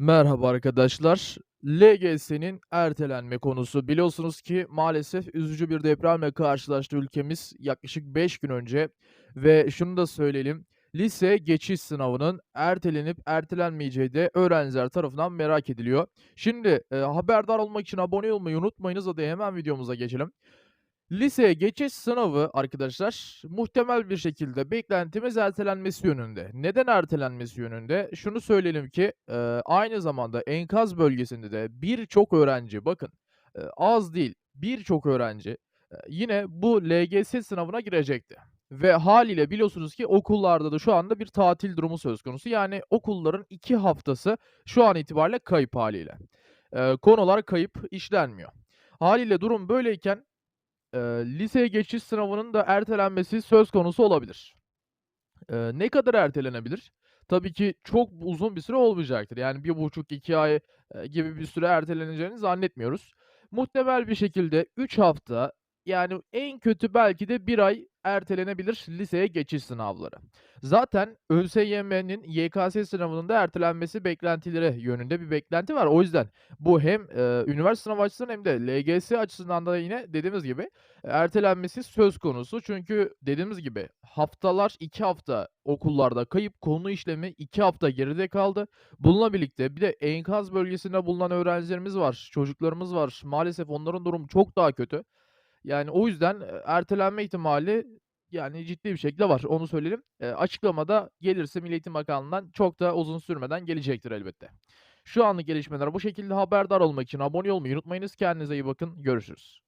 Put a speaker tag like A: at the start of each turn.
A: Merhaba arkadaşlar. LGS'nin ertelenme konusu. Biliyorsunuz ki maalesef üzücü bir depremle karşılaştı ülkemiz yaklaşık 5 gün önce ve şunu da söyleyelim. Lise geçiş sınavının ertelenip ertelenmeyeceği de öğrenciler tarafından merak ediliyor. Şimdi e, haberdar olmak için abone olmayı unutmayınız. Hadi hemen videomuza geçelim. Liseye geçiş sınavı arkadaşlar muhtemel bir şekilde beklentimiz ertelenmesi yönünde. Neden ertelenmesi yönünde? Şunu söyleyelim ki eee, aynı zamanda enkaz bölgesinde de birçok öğrenci bakın eee, az değil birçok öğrenci eee, yine bu LGS sınavına girecekti. Ve haliyle biliyorsunuz ki okullarda da şu anda bir tatil durumu söz konusu. Yani okulların 2 haftası şu an itibariyle kayıp haliyle. Eee, konular kayıp, işlenmiyor. Haliyle durum böyleyken Eee, liseye geçiş sınavının da ertelenmesi söz konusu olabilir. Eee, ne kadar ertelenebilir? Tabii ki çok uzun bir süre olmayacaktır. Yani 1,5-2 ay, eee, gibi bir süre erteleneceğini zannetmiyoruz. Muhtemel bir şekilde 3 hafta, yani en kötü belki de 1 ay ertelenebilir liseye geçiş sınavları. Zaten ÖSYM'nin YKS sınavının da ertelenmesi beklentileri yönünde bir beklenti var. O yüzden bu hem, eee, üniversite sınavı açısından hem de LGS açısından da yine dediğimiz gibi e, ertelenmesi söz konusu. Çünkü dediğimiz gibi haftalar 2 hafta okullarda kayıp, konu işlemi 2 hafta geride kaldı. Bununla birlikte bir de enkaz bölgesinde bulunan öğrencilerimiz var, çocuklarımız var. Maalesef onların durumu çok daha kötü. Yani o yüzden, ertelenme ihtimali, yani, ciddi bir şekilde var, onu söyleyelim. Eee, açıklama da gelirse Milli Eğitim Bakanlığı'ndan çok da uzun sürmeden gelecektir elbette. Şu anlık gelişmeler bu şekilde. Haberdar olmak için abone olmayı unutmayınız. Kendinize iyi bakın. Görüşürüz.